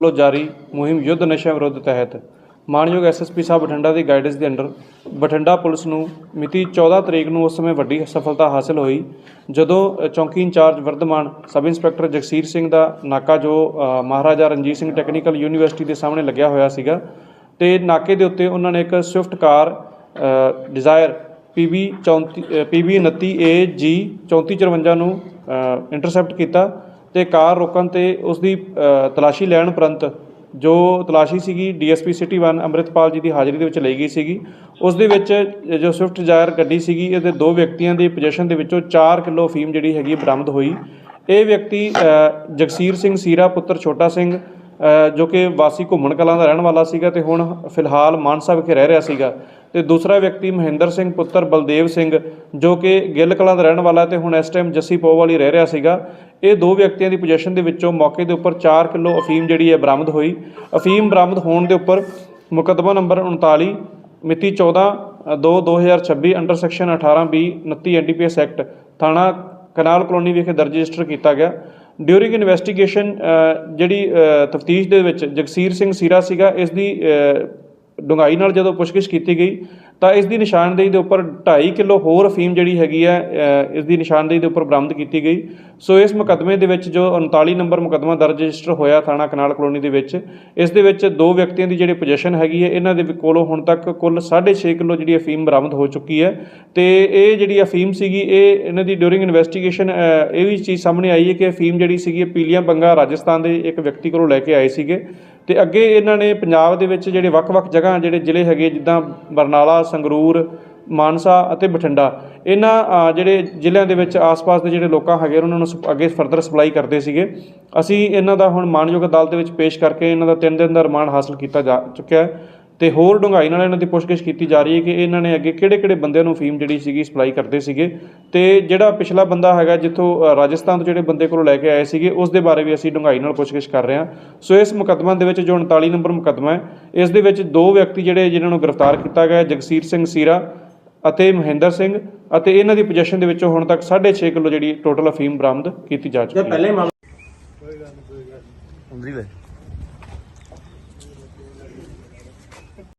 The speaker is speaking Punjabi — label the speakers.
Speaker 1: ਵੱਲੋਂ ਜਾਰੀ ਮੁਹਿੰਮ ਯੁੱਧ ਨਸ਼ਿਆਂ ਵਿਰੁੱਧ ਤਹਿਤ। ਮਾਨਯੋਗ ਐਸਐਸਪੀ ਸਾਹਿਬ ਬਠਿੰਡਾ ਦੀ ਗਾਈਡੈਂਸ ਦੇ ਅੰਡਰ ਬਠਿੰਡਾ ਪੁਲਿਸ ਨੂੰ ਮਿਤੀ 14 ਤਰੀਕ ਨੂੰ ਉਸ ਸਮੇਂ ਵੱਡੀ ਸਫਲਤਾ ਹਾਸਲ ਹੋਈ, ਜਦੋਂ ਚੌਂਕੀ in charge Vardhman sub inspector Jagsir Singh ਦਾ ਨਾਕਾ ਜੋ ਮਹਾਰਾਜਾ ਰਣਜੀਤ ਸਿੰਘ ਟੈਕਨੀਕਲ ਯੂਨੀਵਰਸਿਟੀ ਦੇ ਸਾਹਮਣੇ ਲੱਗਿਆ ਹੋਇਆ ਸੀਗਾ, ਤੇ ਨਾਕੇ ਦੇ ਉੱਤੇ ਉਹਨਾਂ ਨੇ ਇੱਕ Swift car Dzire PB 34 PB 29AG 3454 ਨੂੰ ਇੰਟਰਸੈਪਟ ਕੀਤਾ। ਤੇ ਕਾਰ ਰੋਕਣ ਤੇ ਉਸ ਦੀ ਤਲਾਸ਼ੀ ਲੈਣ ਉਪਰੰਤ ਜੋ ਤਲਾਸ਼ੀ ਸੀਗੀ, ਡੀਐਸਪੀ ਸਿਟੀ 1 ਅੰਮ੍ਰਿਤਪਾਲ ਜੀ ਦੀ ਹਾਜ਼ਰੀ ਦੇ ਵਿੱਚ ਲਈ ਗਈ ਸੀਗੀ। ਉਸ ਦੇ ਵਿੱਚ ਜੋ ਸਵਿਫਟ ਜਾਇਰ ਗੱਡੀ ਸੀਗੀ, ਇਹਦੇ ਦੋ ਵਿਅਕਤੀਆਂ ਦੀ ਪੋਜੀਸ਼ਨ ਦੇ ਵਿੱਚੋਂ 4 ਕਿਲੋ ਫੀਮ ਜਿਹੜੀ ਹੈਗੀ ਬਰਾਮਦ ਹੋਈ। ਇਹ ਵਿਅਕਤੀ ਜਗਸੀਰ ਸਿੰਘ ਸੀਰਾ, ਪੁੱਤਰ ਛੋਟਾ ਸਿੰਘ ਜੋ ਕਿ ਵਾਸੀ ਘੁੰਮਣ ਕਲਾਂ ਦਾ ਰਹਿਣ ਵਾਲਾ ਸੀਗਾ ਤੇ ਹੁਣ ਫਿਲਹਾਲ ਮਾਨਸਾ ਵਿਖੇ ਰਹਿ ਰਿਹਾ ਸੀਗਾ। ਤੇ ਦੂਸਰਾ ਵਿਅਕਤੀ ਮਹਿੰਦਰ ਸਿੰਘ, ਪੁੱਤਰ ਬਲਦੇਵ ਸਿੰਘ, ਜੋ ਕਿ ਗਿੱਲ ਕਲਾਂ ਦਾ ਰਹਿਣ ਵਾਲਾ ਤੇ ਹੁਣ ਇਸ ਟਾਈਮ ਜੱਸੀ ਪੋਵਾਲੀ ਰਹਿ ਰਿਹਾ ਸੀਗਾ। ਇਹ ਦੋ ਵਿਅਕਤੀਆਂ ਦੀ ਪੋਜੀਸ਼ਨ ਦੇ ਵਿੱਚੋਂ ਮੌਕੇ ਦੇ ਉੱਪਰ 4 ਕਿਲੋ ਅਫੀਮ ਜਿਹੜੀ ਹੈ ਬਰਾਮਦ ਹੋਈ। ਅਫੀਮ ਬਰਾਮਦ ਹੋਣ ਦੇ ਉੱਪਰ ਮੁਕੱਦਮਾ ਨੰਬਰ 39 ਮਿਤੀ 14 2 2026 under section 18 B 29 NDPS act ਥਾਣਾ ਕਨਾਲ ਕਲੋਨੀ ਵਿਖੇ ਦਰਜ ਰਜਿਸਟਰ ਕੀਤਾ ਗਿਆ। ਡਿਊਰਿੰਗ ਇਨਵੈਸਟੀਗੇਸ਼ਨ ਜਿਹੜੀ ਤਫਤੀਸ਼ ਦੇ ਵਿੱਚ ਜਗਸੀਰ ਸਿੰਘ ਸੀਰਾ ਸੀਗਾ ਇਸ ਦੀ ਅ, ਡੂੰਘਾਈ ਨਾਲ ਜਦੋਂ ਪੁੱਛਗਿੱਛ ਕੀਤੀ ਗਈ ਤਾਂ ਇਸ ਦੀ ਨਿਸ਼ਾਨਦੇਹੀ ਦੇ ਉੱਪਰ 2.5 ਕਿਲੋ ਹੋਰ ਅਫੀਮ ਜਿਹੜੀ ਹੈਗੀ ਹੈ ਇਸ ਦੀ ਨਿਸ਼ਾਨਦੇਹੀ ਦੇ ਉੱਪਰ ਬਰਾਮਦ ਕੀਤੀ ਗਈ। ਸੋ ਇਸ ਮੁਕੱਦਮੇ ਦੇ ਵਿੱਚ ਜੋ 39 ਨੰਬਰ ਮੁਕੱਦਮਾ ਦਰਜ ਰਜਿਸਟਰ ਹੋਇਆ ਥਾਣਾ ਕਨਾਲ ਕਲੋਨੀ ਦੇ ਵਿੱਚ ਇਸ ਦੇ ਵਿੱਚ ਦੋ ਵਿਅਕਤੀਆਂ ਦੀ ਜਿਹੜੀ ਪੋਜੀਸ਼ਨ ਹੈਗੀ ਹੈ ਇਹਨਾਂ ਦੇ ਕੋਲੋਂ ਹੁਣ ਤੱਕ ਕੁੱਲ 6.5 ਕਿਲੋ ਜਿਹੜੀ ਅਫੀਮ ਬਰਾਮਦ ਹੋ ਚੁੱਕੀ ਹੈ। ਤੇ ਇਹ ਜਿਹੜੀ ਅਫੀਮ ਸੀਗੀ ਇਹ ਇਹਨਾਂ ਦੀ ਡਿਊਰਿੰਗ ਇਨਵੈਸਟੀਗੇਸ਼ਨ ਇਹ ਵੀ ਚੀਜ਼ ਸਾਹਮਣੇ ਆਈ ਹੈ ਕਿ ਅਫੀਮ ਜਿਹੜੀ ਸੀਗੀ ਪੀਲੀਆਂ ਬੰਗਾ ਰਾਜਸਥਾਨ ਦੇ ਇੱਕ ਵਿਅਕਤੀ ਕੋਲੋਂ ਲੈ ਕੇ ਆਏ ਸੀਗੇ। ਅਤੇ ਅੱਗੇ ਇਹਨਾਂ ਨੇ ਪੰਜਾਬ ਦੇ ਵਿੱਚ ਜਿਹੜੇ ਵੱਖ-ਵੱਖ ਜਗ੍ਹਾ, ਜਿਹੜੇ ਜ਼ਿਲ੍ਹੇ ਹੈਗੇ, ਜਿੱਦਾਂ ਬਰਨਾਲਾ, ਸੰਗਰੂਰ, ਮਾਨਸਾ ਅਤੇ ਬਠਿੰਡਾ, ਇਹਨਾਂ ਜਿਹੜੇ ਜ਼ਿਲ੍ਹਿਆਂ ਦੇ ਵਿੱਚ ਆਸ-ਪਾਸ ਦੇ ਜਿਹੜੇ ਲੋਕਾਂ ਹੈਗੇ, ਉਹਨਾਂ ਨੂੰ ਸ- ਅੱਗੇ ਫਰਦਰ ਸਪਲਾਈ ਕਰਦੇ ਸੀਗੇ। ਅਸੀਂ ਇਹਨਾਂ ਦਾ ਹੁਣ ਮਾਨਯੋਗ ਅਦਾਲਤ ਦੇ ਵਿੱਚ ਪੇਸ਼ ਕਰਕੇ ਇਹਨਾਂ ਦਾ 3 ਦਿਨ ਦਾ ਰਿਮਾਂਡ ਹਾਸਲ ਕੀਤਾ ਜਾ ਚੁੱਕਿਆ ਹੈ। ਤੇ ਹੋਰ ਡੂੰਘਾਈ ਨਾਲ ਇਹਨਾਂ ਦੀ ਪੁੱਛਗਿੱਛ ਕੀਤੀ ਜਾ ਰਹੀ ਹੈ ਕਿ ਇਹਨਾਂ ਨੇ ਅੱਗੇ ਕਿਹੜੇ-ਕਿਹੜੇ ਬੰਦਿਆਂ ਨੂੰ ਫੀਮ ਜਿਹੜੀ ਸੀਗੀ ਸਪਲਾਈ ਕਰਦੇ ਸੀਗੇ ਤੇ ਜਿਹੜਾ ਪਿਛਲਾ ਬੰਦਾ ਹੈਗਾ ਜਿੱਥੋਂ ਰਾਜਸਥਾਨ ਤੋਂ ਜਿਹੜੇ ਬੰਦੇ ਕੋਲੋਂ ਲੈ ਕੇ ਆਏ ਸੀਗੇ ਉਸ ਦੇ ਬਾਰੇ ਵੀ ਅਸੀਂ ਡੂੰਘਾਈ ਨਾਲ ਪੁੱਛਗਿੱਛ ਕਰ ਰਹੇ ਹਾਂ। ਸੋ ਇਸ ਮੁਕੱਦਮਾ ਦੇ ਵਿੱਚ ਜੋ 39 ਨੰਬਰ ਮੁਕੱਦਮਾ ਹੈ ਇਸ ਦੇ ਵਿੱਚ ਦੋ ਵਿਅਕਤੀ ਜਿਹੜੇ ਜਿਨ੍ਹਾਂ ਨੂੰ ਗ੍ਰਿਫਤਾਰ ਕੀਤਾ ਗਿਆ ਜਗਸੀਰ ਸਿੰਘ ਸੀਰਾ ਅਤੇ ਮਹਿੰਦਰ ਸਿੰਘ ਅਤੇ ਇਹਨਾਂ ਦੀ ਪੋਜੀਸ਼ਨ ਦੇ ਵਿੱਚੋਂ ਹੁਣ ਤੱਕ 6.5 ਕਿਲੋ ਜਿਹੜੀ ਟੋਟਲ ਅਫੀਮ ਬਰਾਮਦ ਕੀਤੀ ਜਾ ਚੁੱਕੀ ਹੈ।
Speaker 2: ਪਹਿਲੇ ਮਾਮਲੇ
Speaker 3: ਅੰਦਰ ਹੀ ਲੈ